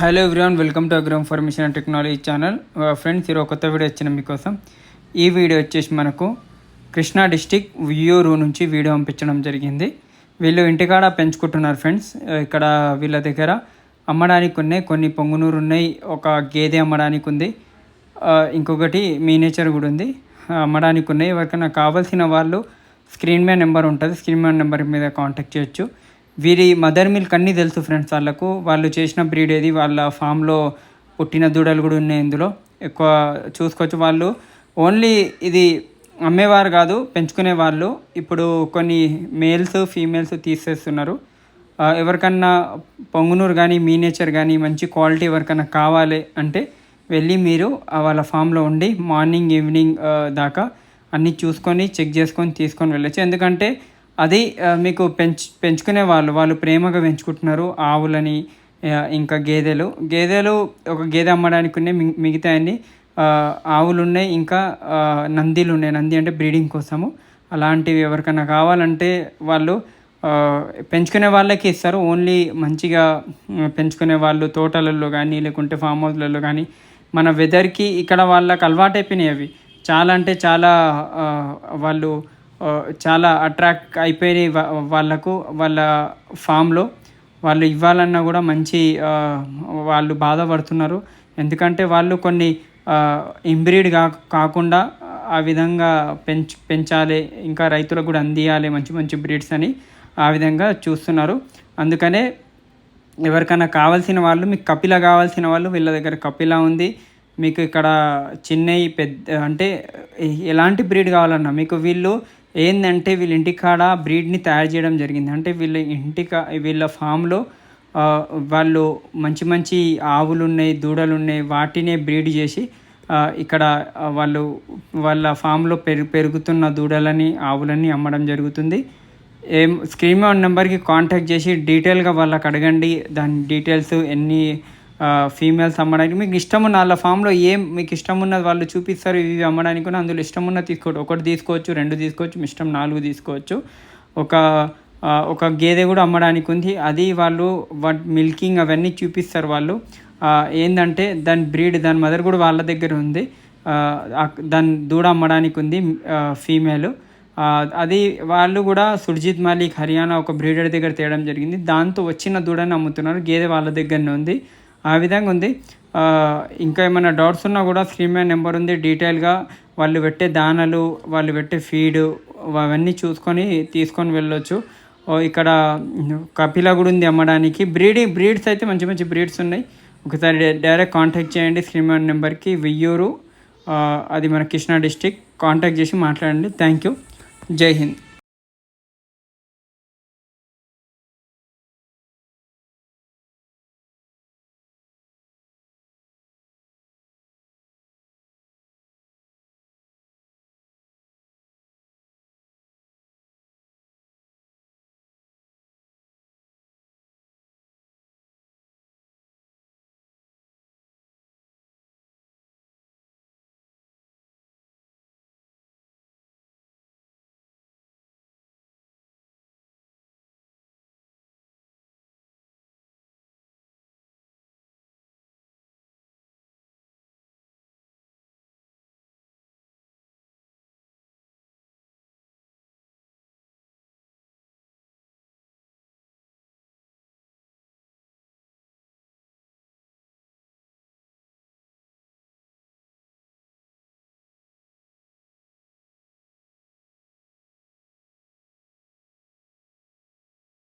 Hello everyone welcome to agro information and technology channel. Friends ఈరోజు కొత్త video వచ్చిన మీకోసం. ఈ వీడియో వచ్చేసి మనకు కృష్ణా డిస్టిక్ వియ్యూరు నుంచి వీడియో పంపించడం జరిగింది. వీళ్ళు ఇంటికాడ పెంచుకుంటున్నారు ఫ్రెండ్స్. ఇక్కడ వీళ్ళ దగ్గర అమ్మడానికి ఉన్నాయి కొన్ని పొంగునూరు ఉన్నాయి ఒక గేదె అమ్మడానికి ఉంది ఇంకొకటి మీనేచర్ కూడా ఉంది అమ్మడానికి ఉన్నాయి. ఎవరికైనా కావాల్సిన వాళ్ళు స్క్రీన్ మీద నెంబర్ ఉంటుంది స్క్రీన్ మీద నెంబర్ మీద కాంటాక్ట్ చేయొచ్చు. వీరి మదర్ మిల్క్ అన్నీ తెలుసు ఫ్రెండ్స్ వాళ్ళకు. వాళ్ళు చేసిన బ్రీడ్ ఏది? వాళ్ళ ఫామ్లో పుట్టిన దూడలు కూడా ఉన్నాయి ఇందులో. ఎక్కువ చూసుకోవచ్చు వాళ్ళు. ఓన్లీ ఇది అమ్మేవారు కాదు పెంచుకునే వాళ్ళు. ఇప్పుడు కొన్ని మేల్స్ ఫీమేల్స్ తీసేస్తున్నారు. ఎవరికన్నా పొంగునూరు కానీ మీ నేచర్ కానీ మంచి క్వాలిటీ ఎవరికన్నా కావాలి అంటే వెళ్ళి మీరు వాళ్ళ ఫామ్లో ఉండి మార్నింగ్ ఈవినింగ్ దాకా అన్నీ చూసుకొని చెక్ చేసుకొని తీసుకొని వెళ్ళచ్చు. ఎందుకంటే అది మీకు పెంచు పెంచుకునే వాళ్ళు వాళ్ళు ప్రేమగా పెంచుకుంటున్నారు ఆవులని ఇంకా గేదెలు. గేదెలు ఒక గేదె అమ్మడానికి ఉన్నాయి మి- మిగతా అన్ని ఆవులు ఉన్నాయి ఇంకా నందిలు ఉన్నాయి నంది అంటే బ్రీడింగ్ కోసము. అలాంటివి ఎవరికైనా కావాలంటే వాళ్ళు పెంచుకునే వాళ్ళకి ఇస్తారు. ఓన్లీ మంచిగా పెంచుకునే వాళ్ళు తోటలలో కానీ లేకుంటే ఫామ్ హౌస్లలో కానీ మన వెదర్కి ఇక్కడ వాళ్ళకి అలవాటైపోయినాయి అవి. చాలా అంటే చాలా వాళ్ళు చాలా అట్రాక్ట్ అయిపోయినాయి వాళ్ళకు వాళ్ళ ఫామ్లో వాళ్ళు ఇవ్వాలన్నా కూడా మంచి వాళ్ళు బాధపడుతున్నారు. ఎందుకంటే వాళ్ళు కొన్ని ఇంబ్రీడ్ కా కాకుండా ఆ విధంగా పెంచ్ పెంచాలి. ఇంకా రైతులకు కూడా అందియాలి మంచి మంచి బ్రీడ్స్ అని ఆ విధంగా చూస్తున్నారు. అందుకనే ఎవరికైనా కావాల్సిన వాళ్ళు మీకు కపిల కావాల్సిన వాళ్ళు వీళ్ళ దగ్గర కపిల ఉంది. మీకు ఇక్కడ చిన్నవి పెద్ద అంటే ఎలాంటి బ్రీడ్ కావాలన్నా మీకు వీళ్ళు ఏంటంటే వీళ్ళ ఇంటికాడ బ్రీడ్ని తయారు చేయడం జరిగింది. అంటే వీళ్ళ ఇంటికా వీళ్ళ ఫామ్లో వాళ్ళు మంచి మంచి ఆవులు ఉన్నాయి దూడలు ఉన్నాయి వాటినే బ్రీడ్ చేసి ఇక్కడ వాళ్ళు వాళ్ళ ఫామ్లో పెరుగు పెరుగుతున్న దూడలని ఆవులని అమ్మడం జరుగుతుంది. ఏం స్క్రీన్ ఆన్ నెంబర్కి కాంటాక్ట్ చేసి డీటెయిల్గా వాళ్ళకి అడగండి. దాని డీటెయిల్స్ ఎన్ని ఫీమేల్స్ అమ్మడానికి మీకు ఇష్టం ఉన్న వాళ్ళ ఫామ్లో ఏం మీకు ఇష్టం ఉన్నది వాళ్ళు చూపిస్తారు ఇవి అమ్మడానికి కూడా అందులో ఇష్టం ఉన్నది తీసుకోవచ్చు ఒకటి తీసుకోవచ్చు రెండు తీసుకోవచ్చు మీ ఇష్టం నాలుగు తీసుకోవచ్చు. ఒక ఒక గేదె కూడా అమ్మడానికి ఉంది. అది వాళ్ళు వాటి మిల్కింగ్ అవన్నీ చూపిస్తారు వాళ్ళు. ఏంటంటే ఏందంటే దాని బ్రీడ్ దాని మదర్ కూడా వాళ్ళ దగ్గర ఉంది. దాని దూడ అమ్మడానికి ఉంది ఫీమేల్ అది వాళ్ళు కూడా సుర్జిత్ మాలిక్ హర్యానా ఒక బ్రీడర్ దగ్గర తేయడం జరిగింది. దాంతో వచ్చిన దూడని అమ్ముతున్నారు. గేదె వాళ్ళ దగ్గరనే ఉంది. ఆ విధంగా ఉంది. ఇంకా ఏమైనా డౌట్స్ ఉన్నా కూడా స్క్రీన్ మీద నెంబర్ ఉంది. డీటెయిల్గా వాళ్ళు పెట్టే దానాలు వాళ్ళు పెట్టే ఫీడ్ అవన్నీ చూసుకొని తీసుకొని వెళ్ళొచ్చు. ఇక్కడ కపిల కూడా ఉంది అమ్మడానికి. బ్రీడింగ్ బ్రీడ్స్ అయితే మంచి మంచి బ్రీడ్స్ ఉన్నాయి. ఒకసారి డైరెక్ట్ కాంటాక్ట్ చేయండి స్క్రీన్ మీద నెంబర్కి వెయ్యూరు అది మన కృష్ణా డిస్టిక్ కాంటాక్ట్ చేసి మాట్లాడండి. థ్యాంక్ యూ జై హింద్.